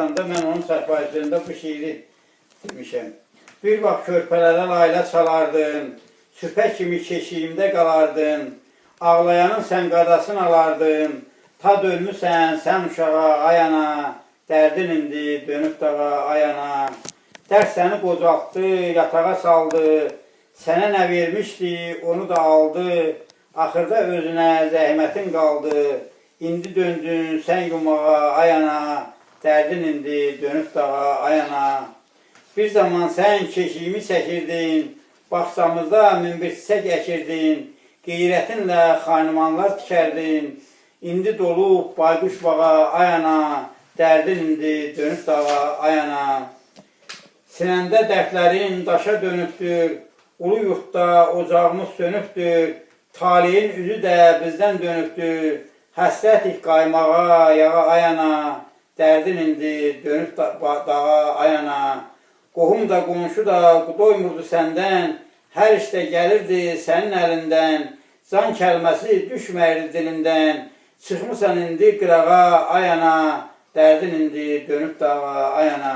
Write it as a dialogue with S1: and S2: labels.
S1: atanda mən onun səhifəsində bu şiiri demişəm. Bir vaxt körpələrə layla çalardın, süpə kimi keşiyimdə qalardın, ağlayanın sən qadasını alardın, ta dönmüsən sən uşağa ayana, dərdin indi dönüb dağa ayana. Dərs səni qocaltdı, yatağa saldı, sənə nə vermişdi, onu da aldı. Axırda özünə zəhmətin qaldı. İndi döndün sən yumağa ayana, dərdin indi dönüb dağa ayana. Bir zaman sən keşiyimi çəkirdin, bağçamızda minbir çiçək əkirdin, qeyrətinlə xanımanlar tikərdin. İndi dolub bayquş bağa ayana, dərdin indi dönüb dağa ayana. Sinəndə dərdlərin daşa dönübdür, ulu yurtda ocağımız sönübdür, talihin üzü də bizdən dönübdür, həsrətik qaymağa, yağa ayana, dərdin indi dönüb da- dağa ayana. Qohum da qonşu da doymurdu səndən, hər işdə gəlirdi sənin əlindən, can kəlməsi düşməyirdi dilindən, çıxmısan indi qırağa ayana, dərdin indi dönüb dağa ayana.